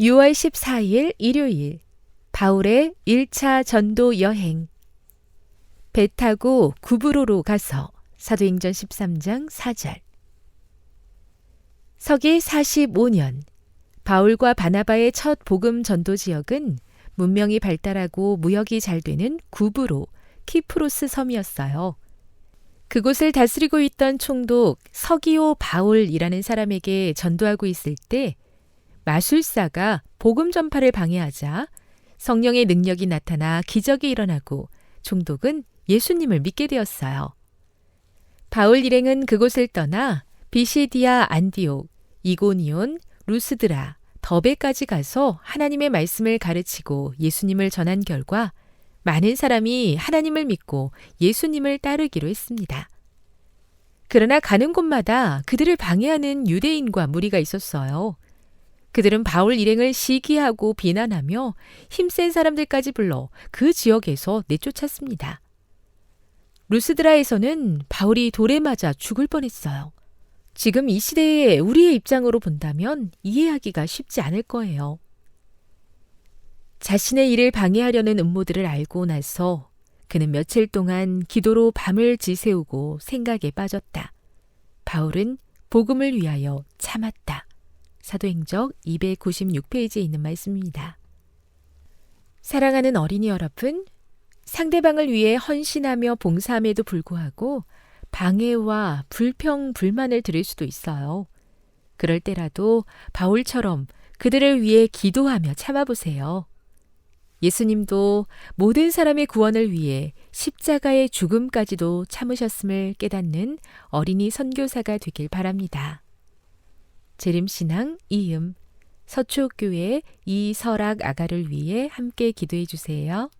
6월 14일 일요일 바울의 1차 전도 여행 배 타고 구브로로 가서 사도행전 13장 4절 서기 45년 바울과 바나바의 첫 복음 전도 지역은 문명이 발달하고 무역이 잘 되는 구브로 키프로스 섬이었어요. 그곳을 다스리고 있던 총독 서기오 바울이라는 사람에게 전도하고 있을 때 마술사가 복음 전파를 방해하자 성령의 능력이 나타나 기적이 일어나고 총독은 예수님을 믿게 되었어요. 바울 일행은 그곳을 떠나 비시디아 안디옥, 이고니온, 루스드라, 더베까지 가서 하나님의 말씀을 가르치고 예수님을 전한 결과 많은 사람이 하나님을 믿고 예수님을 따르기로 했습니다. 그러나 가는 곳마다 그들을 방해하는 유대인과 무리가 있었어요. 그들은 바울 일행을 시기하고 비난하며 힘센 사람들까지 불러 그 지역에서 내쫓았습니다. 루스드라에서는 바울이 돌에 맞아 죽을 뻔했어요. 지금 이 시대에 우리의 입장으로 본다면 이해하기가 쉽지 않을 거예요. 자신의 일을 방해하려는 음모들을 알고 나서 그는 며칠 동안 기도로 밤을 지새우고 생각에 빠졌다. 바울은 복음을 위하여 참았다. 사도행적 296페이지에 있는 말씀입니다. 사랑하는 어린이 여러분, 상대방을 위해 헌신하며 봉사함에도 불구하고 방해와 불평, 불만을 들을 수도 있어요. 그럴 때라도 바울처럼 그들을 위해 기도하며 참아보세요. 예수님도 모든 사람의 구원을 위해 십자가의 죽음까지도 참으셨음을 깨닫는 어린이 선교사가 되길 바랍니다. 재림신앙 이음 서초교회 이설악 아가를 위해 함께 기도해 주세요.